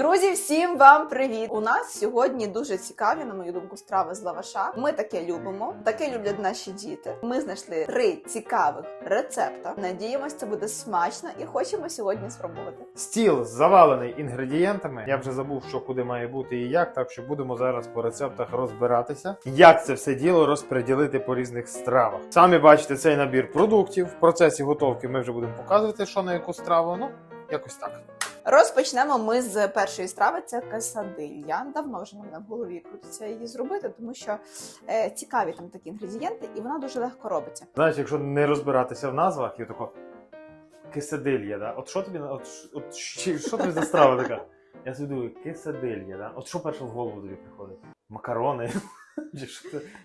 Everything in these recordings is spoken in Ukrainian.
Друзі, всім вам привіт! У нас сьогодні дуже цікаві, на мою думку, страви з лаваша. Ми таке любимо, таке люблять наші діти. Ми знайшли три цікавих рецепта. Надіємось, це буде смачно і хочемо сьогодні спробувати. Стіл завалений інгредієнтами. Я вже забув, що куди має бути і як, так що будемо зараз по рецептах розбиратися, як це все діло розподілити по різних стравах. Самі бачите цей набір продуктів. В процесі готовки ми вже будемо показувати, що на яку страву. Ну, якось так. Розпочнемо ми з першої страви. Це касадилья. Давно вже мене в голові крутиться її зробити, тому що е, цікаві там такі інгредієнти, і вона дуже легко робиться. Знаєш, якщо не розбиратися в назвах, і тако кисадилья, да? От що тобі от, от що, що тобі за страва така? Я думаю, кисадилья, да? От що перше в голову тобі приходить? Макарони?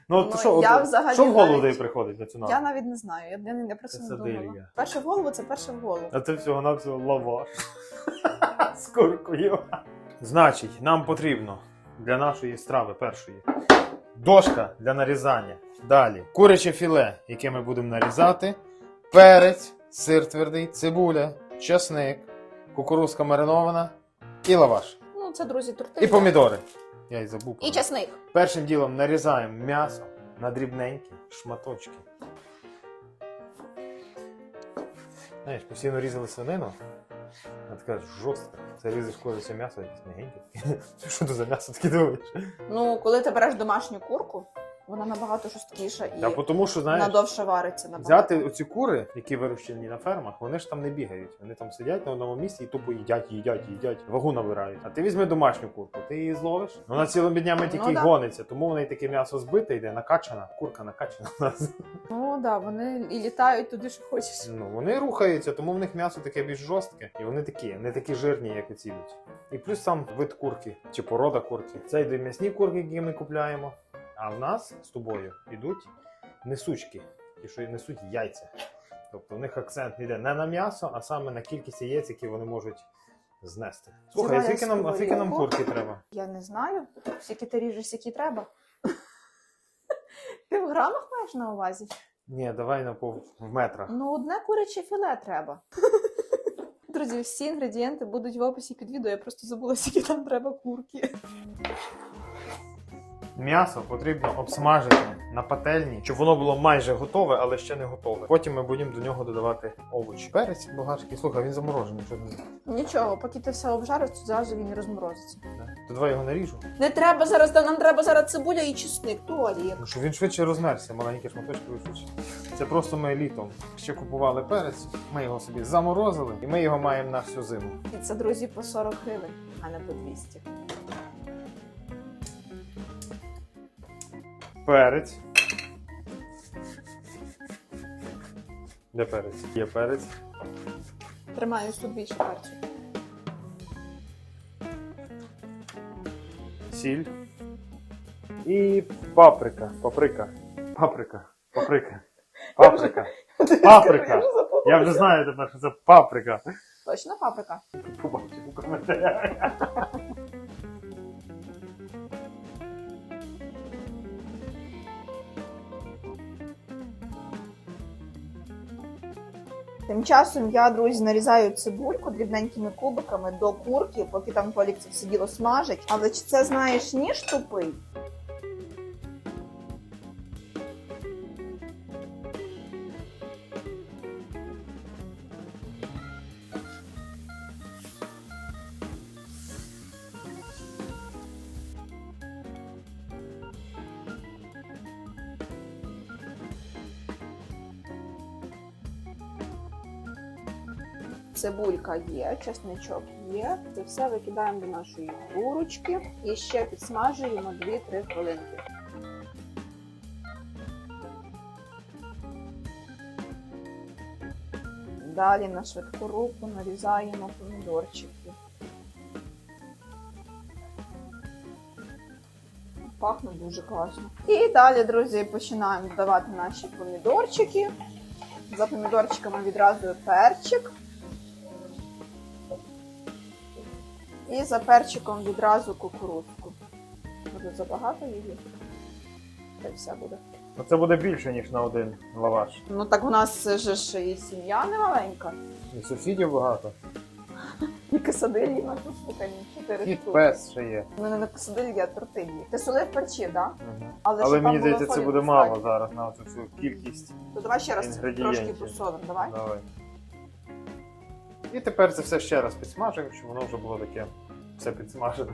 Ну, от Ну, що, я от, взагалі що в голову навіть- тобі приходить на цю назву? Я навіть не знаю, я, я не, не про це не думала. Перше в голову це перше в голову. А це всього на всього лаваш з куркою. Значить, нам потрібно для нашої страви першої дошка для нарізання. Далі куряче філе, яке ми будемо нарізати, перець, сир твердий, цибуля, часник, кукурузка маринована і лаваш. Ну, це, друзі, тортилья. І помідори. Я й забув. І часник. Першим ділом нарізаємо м'ясо на дрібненькі шматочки. Знаєш, постійно різали свинину, Вона така жорстка. Це різеш кожне м'ясо, якесь м'ягеньке. Що це за м'ясо таке думаєш? Ну, коли ти береш домашню курку, вона набагато жорсткіша і Та тому що, знаєш, надовше вариться набагато. взяти оці кури, які вирощені на фермах, вони ж там не бігають. Вони там сидять на одному місці і тупо їдять, їдять, їдять, вагу набирають. А ти візьми домашню курку, ти її зловиш. Вона цілими днями тільки Ну, й да. гониться, тому в неї таке м'ясо збите йде, накачана, курка накачана в нас. Ну, так, да, вони і літають туди, що хочеш. Ну, вони рухаються, тому в них м'ясо таке більш жорстке, і вони такі, не такі жирні, як оці будь. І плюс сам вид курки чи порода курки. Це йдуть м'ясні курки, які ми купляємо. А в нас з тобою йдуть несучки, ті, що несуть яйця. Тобто в них акцент йде не на м'ясо, а саме на кількість яєць, які вони можуть знести. Слухай, а скільки нам, а скільки нам курки треба? Я не знаю, скільки ти ріжеш, які треба. Ти в грамах маєш на увазі? Ні, давай на пов в метрах. Ну, одне куряче філе треба. Друзі, всі інгредієнти будуть в описі під відео. Я просто забула, скільки там треба курки. М'ясо потрібно обсмажити на пательні, щоб воно було майже готове, але ще не готове. Потім ми будемо до нього додавати овочі. Перець болгарський, слухай, він заморожений. Що? Нічого, поки ти все обжариш, то зразу він розморозиться. То давай його наріжу. Не треба зараз, та нам треба зараз цибуля і чесник, туалік. Ну, щоб він швидше розмерся, маленькі шматочки швидше. Це просто ми літом ще купували перець, ми його собі заморозили, і ми його маємо на всю зиму. І це, друзі, по 40 гривень, а не по 200. Перець. Де перець? Є перець. Тримаю тут більше перцю. сіль і паприка. Паприка. Паприка. Паприка. Паприка. Паприка. Я вже знаю тепер, що це паприка. Точно паприка? Побачив у коментарях. Тим часом я, друзі, нарізаю цибульку дрібненькими кубиками до курки, поки там Толік це все діло смажить. Але чи це знаєш ніж тупий? Цибулька є, чесничок є. Це все викидаємо до нашої курочки і ще підсмажуємо 2-3 хвилинки. Далі на швидку руку нарізаємо помідорчики. Пахне дуже класно. І далі, друзі, починаємо додавати наші помідорчики. За помідорчиками відразу перчик. І за перчиком відразу кукурудзку. Може забагато її? Це все буде. Ну, Це буде більше, ніж на один лаваш. Ну так у нас же ж і сім'я не маленька. І сусідів багато. І касадильї на слухані. Чотири штуки. пес ще є. У мене на касадильї, а тортильї. Ти солив перчі, так? Мгм. Але, Але щоб мені там було здається, це буде достатньо. мало зараз на цю всю кількість. То давай ще раз інгредієнтів. трошки посолимо, давай. Давай. І тепер це все ще раз підсмажуємо, щоб воно вже було таке все підсмажене.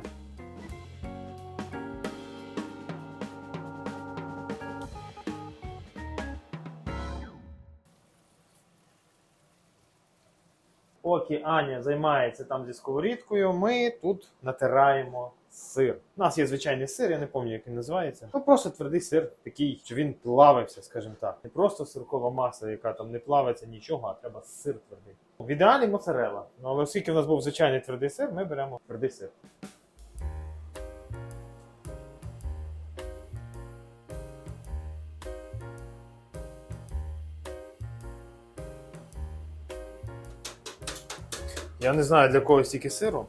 Поки Аня займається там зі сковорідкою, ми тут натираємо сир. У нас є звичайний сир, я не пам'ятаю, як він називається. Ну просто твердий сир, такий, що він плавився, скажімо так. Не просто сиркова маса, яка там не плавиться нічого, а треба сир твердий. В ідеалі моцарелла. Ну але оскільки в нас був звичайний твердий сир, ми беремо твердий сир. Я не знаю для кого стільки сиру.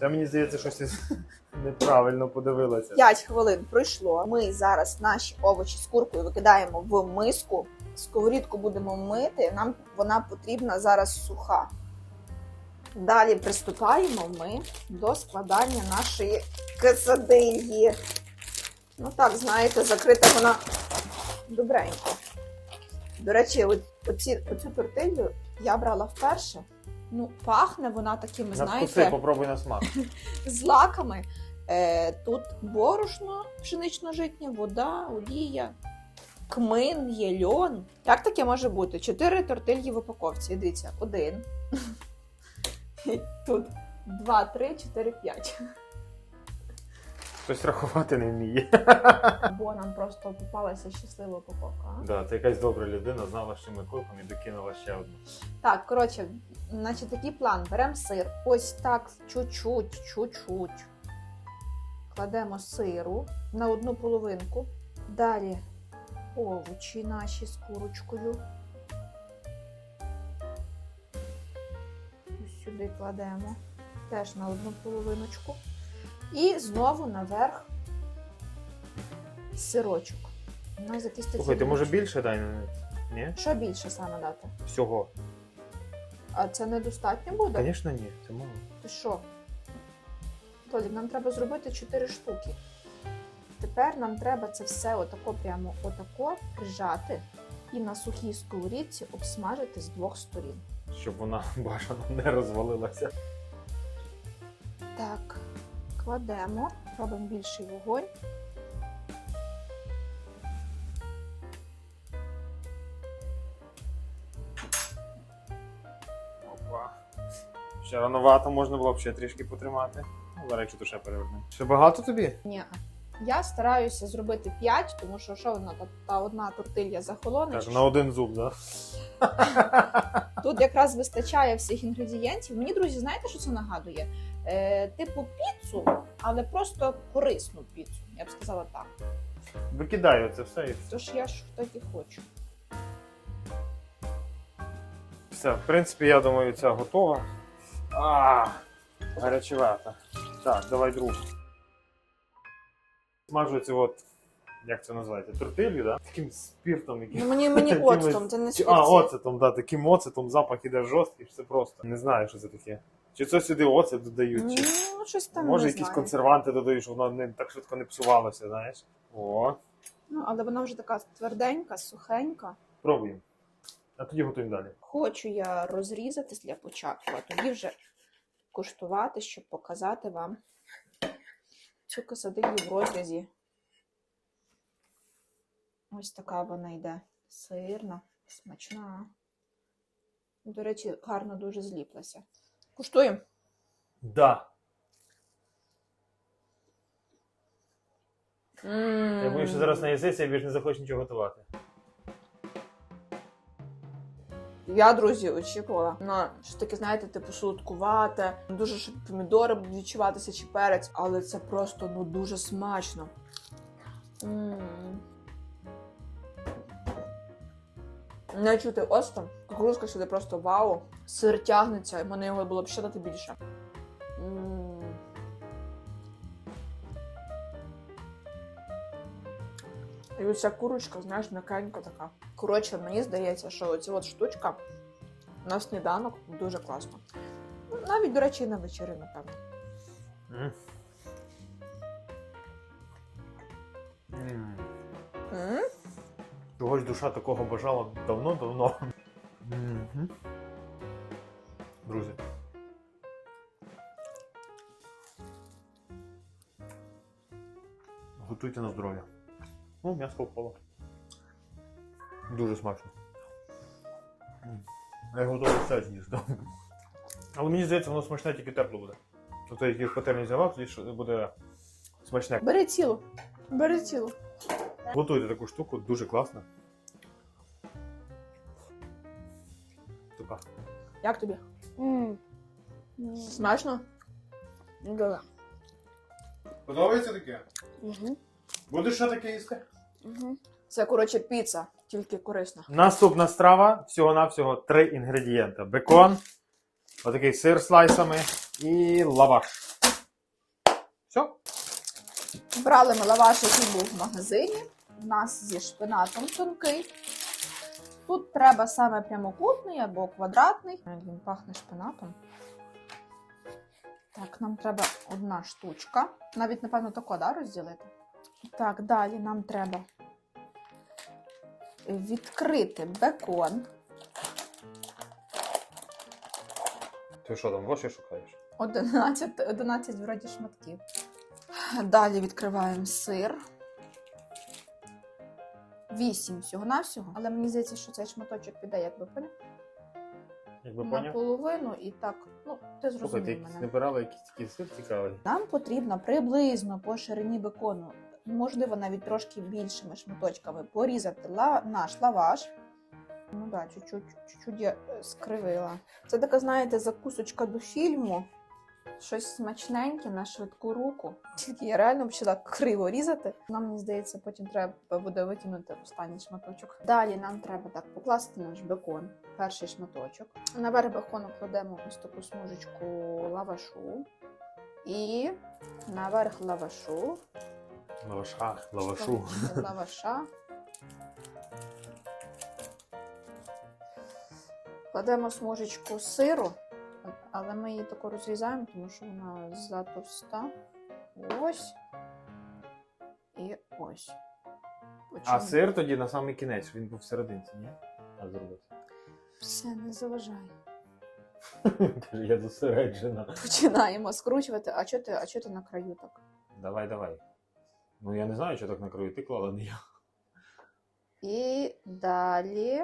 Це мені здається, щось із- неправильно подивилася. 5 хвилин пройшло. Ми зараз наші овочі з куркою викидаємо в миску. Сковорідку будемо мити. Нам вона потрібна зараз суха. Далі приступаємо ми до складання нашої касадильї. Ну так, знаєте, закрита вона добренько. До речі, от- оці, оцю тортилью я брала вперше. Ну, пахне вона такими, На знаєте, вкуси попробуй на смак. з лаками. Е, тут борошно пшенично-житнє, вода, олія, кмин, є льон. Як таке може бути? Чотири тортильї в упаковці. Дивіться, один. Тут два, три, чотири, п'ять. Хтось рахувати не вміє. Бо нам просто попалася щаслива упаковка. а? Да, це якась добра людина знала, що ми купимо і докинула ще одну. Так, коротше, значить такий план. Беремо сир. Ось так, чуть-чуть, чуть-чуть. Кладемо сиру на одну половинку. Далі овочі наші з курочкою. Ось сюди кладемо. Теж на одну половиночку. І знову наверх сирочок. У нас якісь такі. Слухайте, може більше дай на Ні? Що більше саме дати? Всього. А це недостатньо буде? Звісно, ні, це мало. Ти що? Толік, нам треба зробити 4 штуки. Тепер нам треба це все отако прямо отако прижати і на сухій сковорідці обсмажити з двох сторін. Щоб вона бажано не розвалилася. Так, кладемо, робимо більший вогонь. Опа. Ще рановато можна було б ще трішки потримати. Ну, зараз якщо то ще перевернемо. Ще багато тобі? Ні. Я стараюся зробити 5, тому що що вона та, та одна тортилья захолоне. Так, чи на що? один зуб, да? Тут якраз вистачає всіх інгредієнтів. Мені, друзі, знаєте, що це нагадує? Е, типу піцу, але просто корисну піцу. Я б сказала так. Викидаю це все і все. Тож я ж так і хочу. Все, в принципі, я думаю, ця готова. А, гарячевата. Так, давай другу. Смажу цю от, як це називається, тортилью, да? Таким спіртом, яким. Ну, мені мені оцтом, це не спірці. А, оцетом, да, таким оцетом запах іде жорсткий, це просто. Не знаю, що це таке. Чи це сюди оцет додають, чи Ну, щось там може не якісь знаю. консерванти додають, щоб воно не так швидко не псувалося, знаєш. О, Ну, але вона вже така тверденька, сухенька. пробуємо. А тоді готуємо далі. Хочу я розрізатись для початку, а тоді вже куштувати, щоб показати вам цю касадилью в розрізі. Ось така вона йде. Сирна, смачна. До речі, гарно дуже зліплася. Куштуємо. Да. М. Я боюсь, що зараз наїсися і більше не захочеш нічого готувати. Я, друзі, очікувала на що таке, знаєте, типу солодкувате, дуже щоб помідори будуть відчуватися чи перець, але це просто ну дуже смачно. М. Не чути оцтом. Кукурузка сюди просто вау. Сир тягнеться, і мене його було б ще дати більше. М. І оця курочка, знаєш, м'якенька така. Коротше, мені здається, що оця от штучка на сніданок дуже класно. Навіть, до речі, і на вечері, напевно. М. М? Чогось душа такого бажала давно-давно. Мгм. Друзі. Готуйте на здоров'я. Ну, м'ясо впало. Дуже смачно. Я готовий все з'їсти. Але мені здається, воно смачне тільки тепло буде. Тобто, як їх пательні взяла, тоді буде смачне. Бери цілу. Бери цілу. Готуйте таку штуку, дуже класно. Як тобі? Смачно? Да. Подобається таке? Угу. Будеш ще таке їсти? Угу. Це, коротше, піца, тільки корисна. Наступна страва всього-навсього три інгредієнти: бекон, отакий сир слайсами і лаваш. Все. Брали ми лаваш, який був в магазині. У нас зі шпинатом тонкий. Тут треба саме прямокутний або квадратний. Він пахне шпинатом. Так, нам треба одна штучка. Навіть, напевно, тако, да, розділити. Так, далі нам треба відкрити бекон. Ти що там, гроші шукаєш? 11, 11 вроді шматків. Далі відкриваємо сир. 8 всього-навсього. Але мені здається, що цей шматочок піде, як би поняв, Якби поняв? половину і так. Ну, ти Слухай, ти зрозумів мене. набирала якийсь такий сир цікавий. Нам потрібно приблизно по ширині бекону, можливо, навіть трошки більшими шматочками порізати ла- наш лаваш. Ну так, да, чуть-чуть, чуть-чуть я е, скривила. Це така, знаєте, закусочка до фільму. Щось смачненьке на швидку руку. Тільки я реально почала криво різати. Нам, мені здається, потім треба буде викинути останній шматочок. Далі нам треба так покласти наш бекон, перший шматочок. Наверх бекону кладемо ось таку смужечку лавашу. І наверх лавашу. Лаваша, лавашу. Лаваша. Кладемо смужечку сиру, але ми її тако розрізаємо, тому що вона затовста. Ось. І ось. А сир тоді на самий кінець, він був всерединці, ні? А зробити. Все не заважає. Каже, я зосереджена. Починаємо скручувати. А чого ти, а чого ти на краю так? Давай, давай. Ну я не знаю, що так накрою, ти клала не я. І далі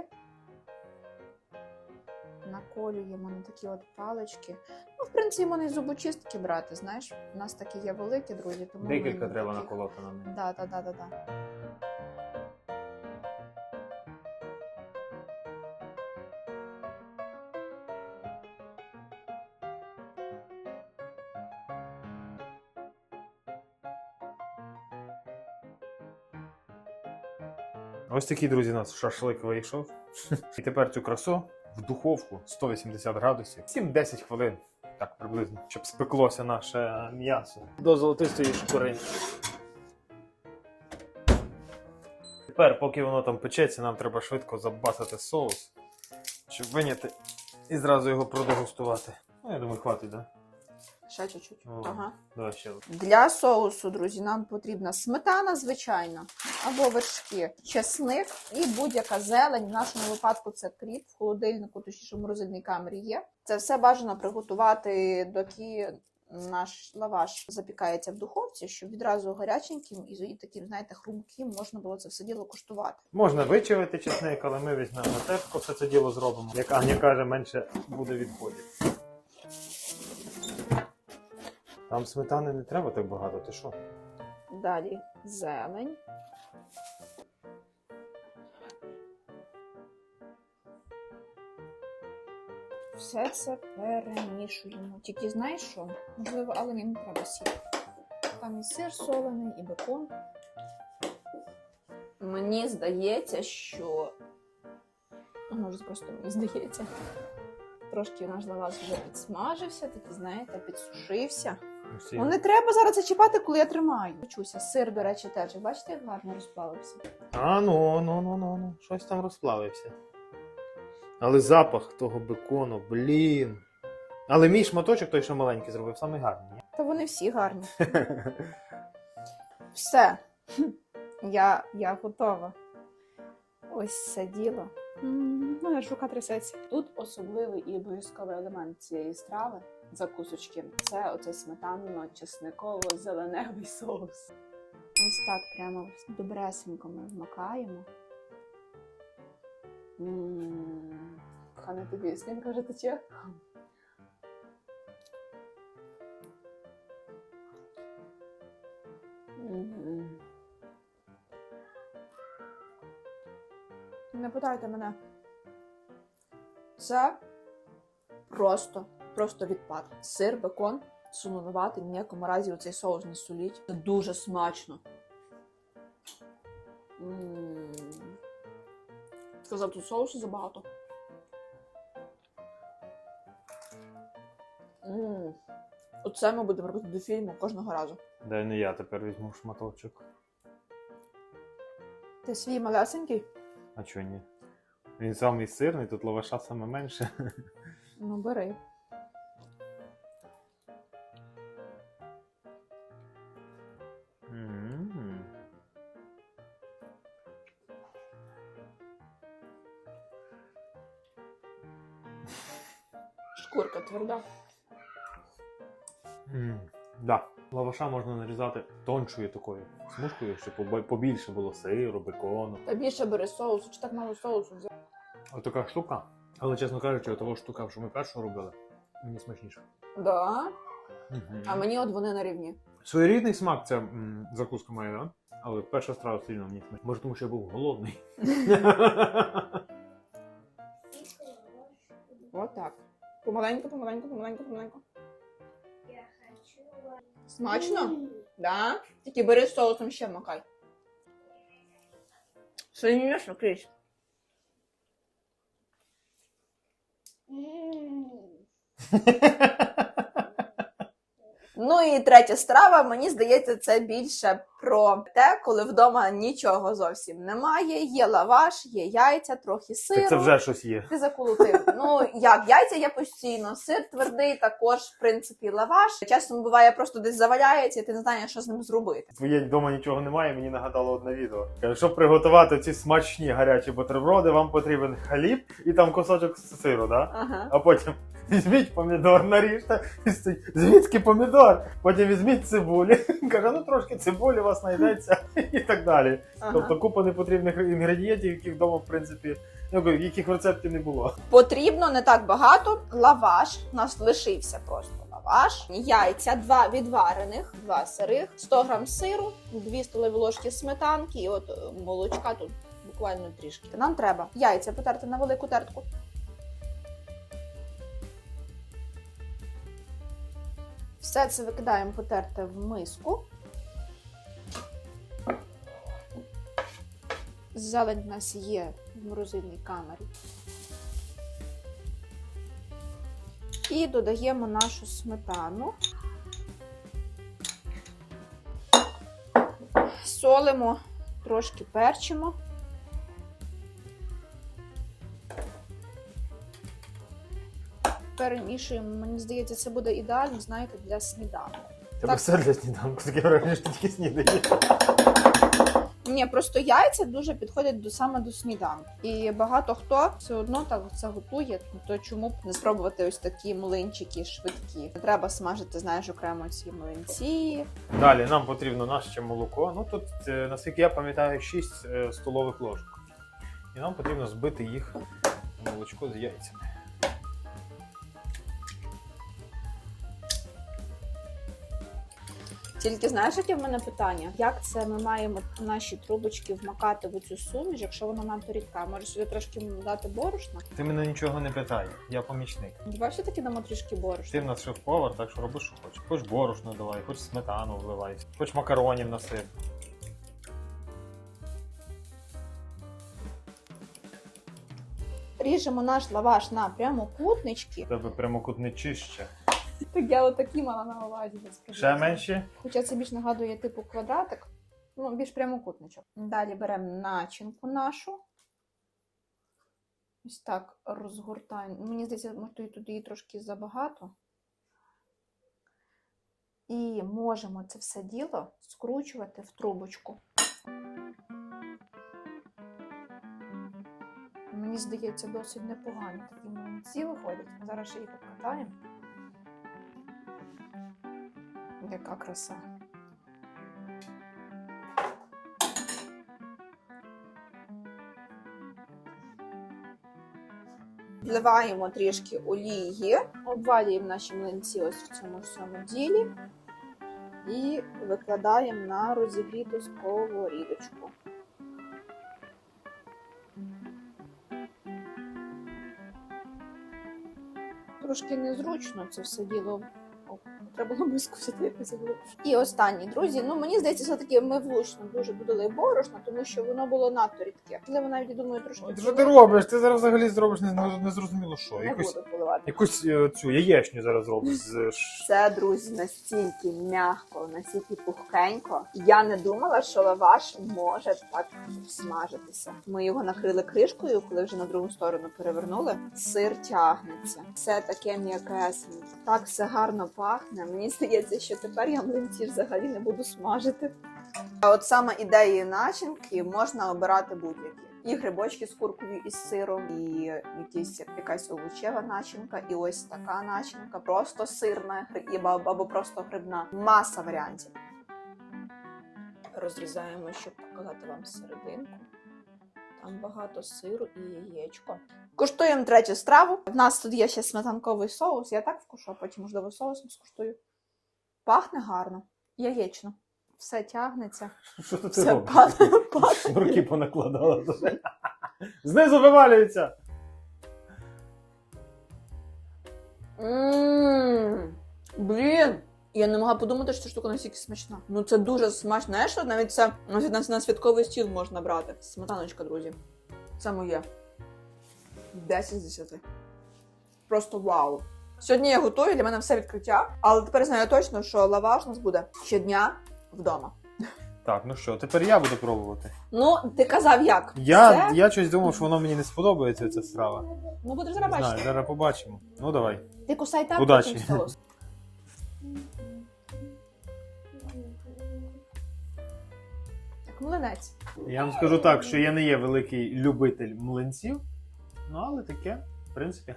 наколюємо на такі от палички. Ну, в принципі, можна і зубочистки брати, знаєш. У нас такі є великі, друзі, тому. Декілька треба таких- наколоти на них. Да, да, да, да, да. Ось такий, друзі, у нас шашлик вийшов. І тепер цю красу в духовку 180 градусів. 7-10 хвилин. Так приблизно, щоб спеклося наше м'ясо. До золотистої шкурини. Тепер, поки воно там печеться, нам треба швидко забасити соус, щоб виняти і зразу його продегустувати. Ну, я думаю, хватить, так? Да? Ще чуть-чуть. О. Ага. Давай ще. Для соусу, друзі, нам потрібна сметана, звичайно, або вершки, чесник і будь-яка зелень. В нашому випадку це кріп в холодильнику, точніше в морозильній камері є. Це все бажано приготувати, доки наш лаваш запікається в духовці, щоб відразу гаряченьким і таким, знаєте, хрумким можна було це все діло коштувати. Можна вичавити чесник, але ми візьмемо терку все це діло зробимо. Як Аня каже, менше буде відходів. Там сметани не треба так багато, ти що? Далі зелень. Все це перемішуємо. Тільки знаєш що? Можливо, але не треба сіль. Там і сир солений, і бекон. Мені здається, що. Може, просто мені здається. Трошки наш лаваш вже підсмажився, такий, знаєте, підсушився. Всі. Ну не треба зараз це чіпати, коли я тримаю. Чуся. Сир, до речі, теж. Бачите, як гарно розплавився. А ну, ну, ну, ну, ну, щось там розплавився. Але запах того бекону, блін. Але мій шматочок, той, що маленький, зробив самий гарний. ні? Та вони всі гарні. Все. Я, я готова. Ось це діло. Ну, рука трясеться. Тут особливий і обов'язковий елемент цієї страви закусочки. Це оцей сметанно-чесниково-зеленевий соус. Ось так прямо добресенько ми вмакаємо. М, Хана тобі слінка вже тече. Не питайте мене. Це просто, просто відпад. Сир, бекон, солонувати, ні в якому разі оцей соус не соліть. Це дуже смачно. М. Сказав, тут соусу забагато. М. Оце ми будемо робити до фільму кожного разу. Дай не я тепер візьму шматочок. Ти свій малесенький? А чого ні? Він самий сирний, тут лаваша саме менше. Ну, бери. Шкурка тверда. М, Да. Лаваша можна нарізати тоншою такою смужкою, щоб побільше було сиру, бекону. Та більше бери соусу, чи так мало соусу взяв. Ось така штука. Але чесно кажучи, того штука, що ми першу робили, мені смачніше. Да. Мгм. А мені от вони на рівні. Своєрідний смак ця м, закуска має, да? Але перша страва сильно мені смачніше. Може, тому що я був голодний. Помаленьку, помаленьку, помаленьку, помаленьку. Я хочу. Смачно? Да? Тільки бери з соусом ще макай. Сильніше, Кріс. Ну і третя страва, мені здається, це більше про те, коли вдома нічого зовсім немає. Є лаваш, є яйця, трохи сиру. Так це вже щось є. Ти заколотив. Ну як яйця є постійно, сир твердий, також в принципі лаваш. Часом буває просто десь заваляється, і ти не знаєш, що з ним зробити. Твоє вдома нічого немає, мені нагадало одне відео. Щоб приготувати ці смачні гарячі бутерброди, вам потрібен хліб і там кусочок сиру, да? Ага. А потім візьміть помідор, наріжте. Звідки помідор? Потім візьміть цибулі. Каже, ну трошки цибулі у вас знайдеться і так далі. ага. Тобто купа непотрібних інгредієнтів, яких вдома, в принципі, ну, яких в рецепті не було. Потрібно не так багато. Лаваш у нас лишився просто лаваш, яйця, два відварених, два сирих, 100 грам сиру, 2 столові ложки сметанки і от е, молочка тут буквально трішки. Нам треба яйця потерти на велику тертку. Все це викидаємо потерте в миску. Зелень в нас є в морозильній камері. І додаємо нашу сметану. Солимо, трошки перчимо. Перемішуємо. Мені здається, це буде ідеально, знаєте, для сніданку. Тебе Так. все для сніданку, таке враження, що ти тільки снідаєш. Ні, просто яйця дуже підходять до саме до сніданку. І багато хто все одно так це готує. То чому б не спробувати ось такі млинчики швидкі? Не треба смажити, знаєш, окремо ці млинці. Далі нам потрібно наше молоко. Ну тут, е, наскільки я пам'ятаю, 6 е, столових ложок. І нам потрібно збити їх молочко з яйцями. Тільки знаєш, яке в мене питання? Як це ми маємо наші трубочки вмакати в цю суміш, якщо вона надто рідка? Може сюди трошки дати борошна? Ти мене нічого не питай, я помічник. Давай все-таки дамо трішки борошна. Ти в нас шеф-повар, так що роби, що хочеш. Хоч борошно давай, хоч сметану вливай, хоч макаронів насип. Ріжемо наш лаваш на прямокутнички. Тебе прямокутничище. Так я отакі мала на увазі. Ще менше? Хоча це більш нагадує типу квадратик, ну більш прямокутничок. Далі беремо начинку нашу. Ось так розгортаємо. Мені здається, може тут її трошки забагато. І можемо це все діло скручувати в трубочку. Мені здається, досить непогані такі млинці виходять. Зараз ще їх обкатаємо. Яка краса. Вливаємо трішки олії, обвалюємо наші млинці ось в цьому всьому ділі і викладаємо на розігріту сковорідочку. Трошки незручно це все діло. О, Треба було близько взяти якось було. І останній, друзі. Ну мені здається, все-таки ми влучно дуже додали борошна, тому що воно було надто рідке. Можливо, навіть думаю, трошки. Що ти робиш? Ти зараз взагалі зробиш не, не, зрозуміло що. Не Якусь, буду поливати. якусь е, цю яєчню зараз зробиш з ш- Це, друзі, настільки м'яко, настільки пухкенько. Я не думала, що лаваш може так смажитися. Ми його накрили кришкою, коли вже на другу сторону перевернули. Сир тягнеться. Все таке м'якесеньке. Так все гарно пахне. Мені здається, що тепер я млинці взагалі не буду смажити. А от саме ідеї начинки можна обирати будь-які. І грибочки з куркою і з сиром, і якісь якась овочева начинка, і ось така начинка, просто сирна або просто грибна. Маса варіантів. Розрізаємо, щоб показати вам серединку. Там багато сиру і яєчко. Куштуємо третю страву. В нас тут є ще сметанковий соус. Я так вкушу, а потім, можливо, соусом скуштую. Пахне гарно. Яєчно. Все тягнеться. Що ти Все робиш? пахне, пахне. Руки понакладала. Знизу вивалюється. Ммм, блін. Я не могла подумати, що ця штука настільки смачна. Ну це дуже смачно. Знаєш, навіть це навіть на, святковий стіл можна брати. Сметаночка, друзі. Це моє. 10 з 10. Просто вау. Сьогодні я готую, для мене все відкриття, але тепер знаю точно, що лаваш у нас буде щодня вдома. Так, ну що, тепер я буду пробувати. Ну, ти казав як? Я, Це? я щось думав, що воно мені не сподобається, ця страва. Ну будеш Не зараз знаю, бачити. зараз побачимо. Ну давай. Ти кусай так, Удачі. потім. Млинець. Я вам скажу так, що я не є великий любитель млинців, ну але таке, в принципі.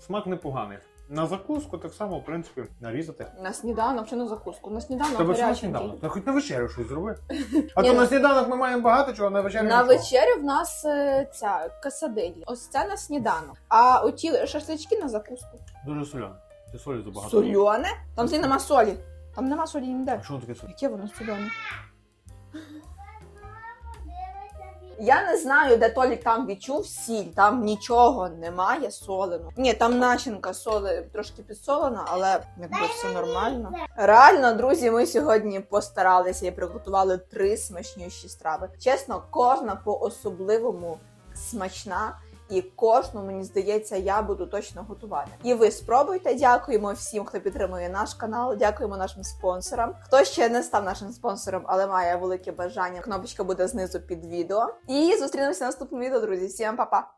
Смак непоганий. На закуску так само, в принципі, нарізати. На сніданок чи на закуску? На сніданок Та на сніданок? Та хоч на вечерю щось зроби. А Ні, то ну- на сніданок ми маємо багато чого, а на вечерю На нічого. вечерю в нас е, ця касаделі. Ось це на сніданок. А оті шашлички на закуску. Дуже соляно. Ти солі забагато. Сольоне? Там взагалі нема солі. Там нема солі ніде. А що воно таке солі? Яке воно соляне? Я не знаю, де Толік там відчув сіль, там нічого немає соленого. Ні, там начинка соли трошки підсолена, але якби все нормально. Реально, друзі, ми сьогодні постаралися і приготували три смачніші страви. Чесно, кожна по особливому смачна. І кожну, мені здається, я буду точно готувати. І ви спробуйте. Дякуємо всім, хто підтримує наш канал. Дякуємо нашим спонсорам. Хто ще не став нашим спонсором, але має велике бажання. Кнопочка буде знизу під відео. І зустрінемося в наступному відео, друзі. Всім па-па!